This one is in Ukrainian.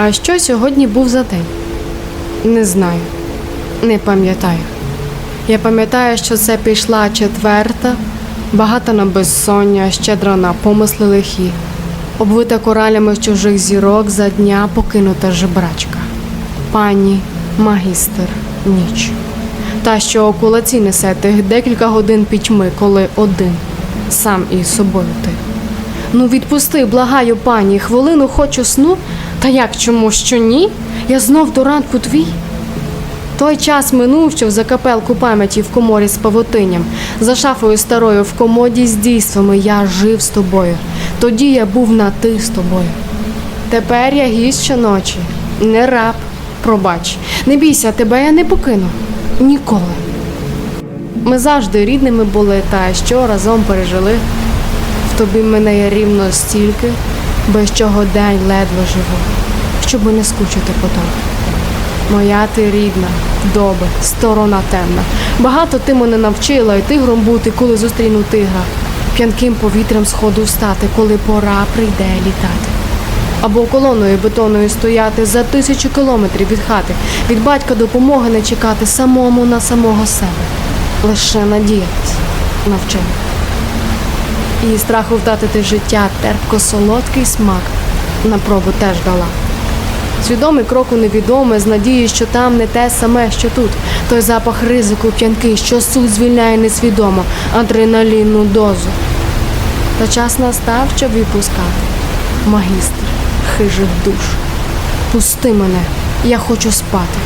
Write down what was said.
А що сьогодні був за день? Не знаю, не пам'ятаю. Я пам'ятаю, що це пішла четверта, багата на безсоння, щедра на помисли лихі, обвита коралями чужих зірок за дня покинута жебрачка. Пані магістр ніч. Та, що околиці несе тих декілька годин пітьми, коли один, сам із собою ти. Ну, відпусти, благаю, пані, хвилину хочу сну, та як чому що ні? Я знов до ранку твій. Той час минув, що в закапелку пам'яті в коморі з павутинням, за шафою старою в комоді з дійствами я жив з тобою. Тоді я був на ти з тобою. Тепер я гість щоночі, не раб, пробач. Не бійся, тебе я не покину. Ніколи. Ми завжди рідними були, та що разом пережили. В тобі мене є рівно стільки, без чого день ледве живу, щоб не скучити по тобі. Моя ти рідна, доби, сторона темна. Багато ти мене навчила і тигром бути, коли зустріну тигра, п'янким повітрям сходу встати, коли пора прийде літати. Або колоною бетонною стояти за тисячу кілометрів від хати, від батька допомоги не чекати самому на самого себе, лише надіятись навчив. І страху втратити життя терпко солодкий смак на пробу теж дала. Свідомий крок у невідоме з надією, що там не те саме, що тут. Той запах ризику п'янкий, що суть звільняє несвідомо адреналінну дозу. Та час настав, щоб відпускати. Магістр хижих душ. Пусти мене, я хочу спати.